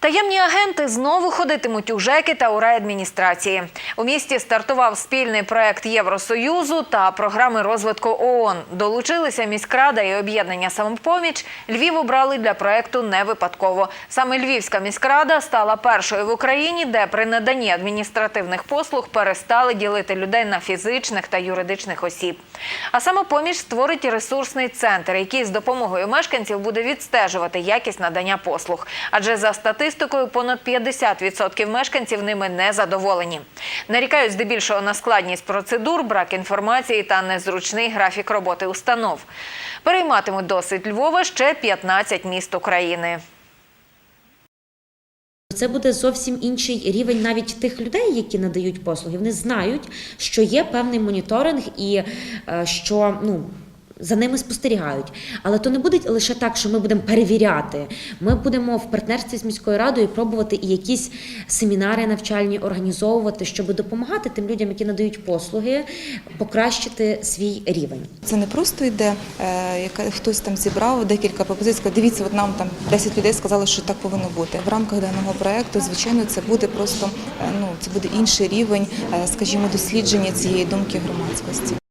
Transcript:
Таємні агенти знову ходитимуть у ЖЕКи та у райадміністрації. У місті стартував спільний проект Євросоюзу та програми розвитку ООН. Долучилися міськрада і об'єднання «Самопоміч». Львів обрали для проекту не випадково. Саме Львівська міськрада стала першою в Україні, де при наданні адміністративних послуг перестали ділити людей на фізичних та юридичних осіб. А «Самопоміч» створить ресурсний центр, який з допомогою мешканців буде відстежувати якість надання послуг. Адже за статистикою понад 50% мешканців ними не задоволені. Нарікають здебільшого на складність процедур, брак інформації та незручний графік роботи установ. Перейматимуть досвід Львова ще 15 міст України. Це буде зовсім інший рівень навіть тих людей, які надають послуги. Вони знають, що є певний моніторинг і е, що ну. За ними спостерігають, але то не буде лише так, що ми будемо перевіряти. Ми будемо в партнерстві з міською радою пробувати і якісь семінари навчальні організовувати, щоб допомагати тим людям, які надають послуги, покращити свій рівень. Це не просто йде, е, яка хтось там зібрав декілька пропозицій. Дивіться, от нам там 10 людей сказали, що так повинно бути. В рамках даного проекту, звичайно, це буде просто е, ну це буде інший рівень, е, скажімо, дослідження цієї думки громадськості.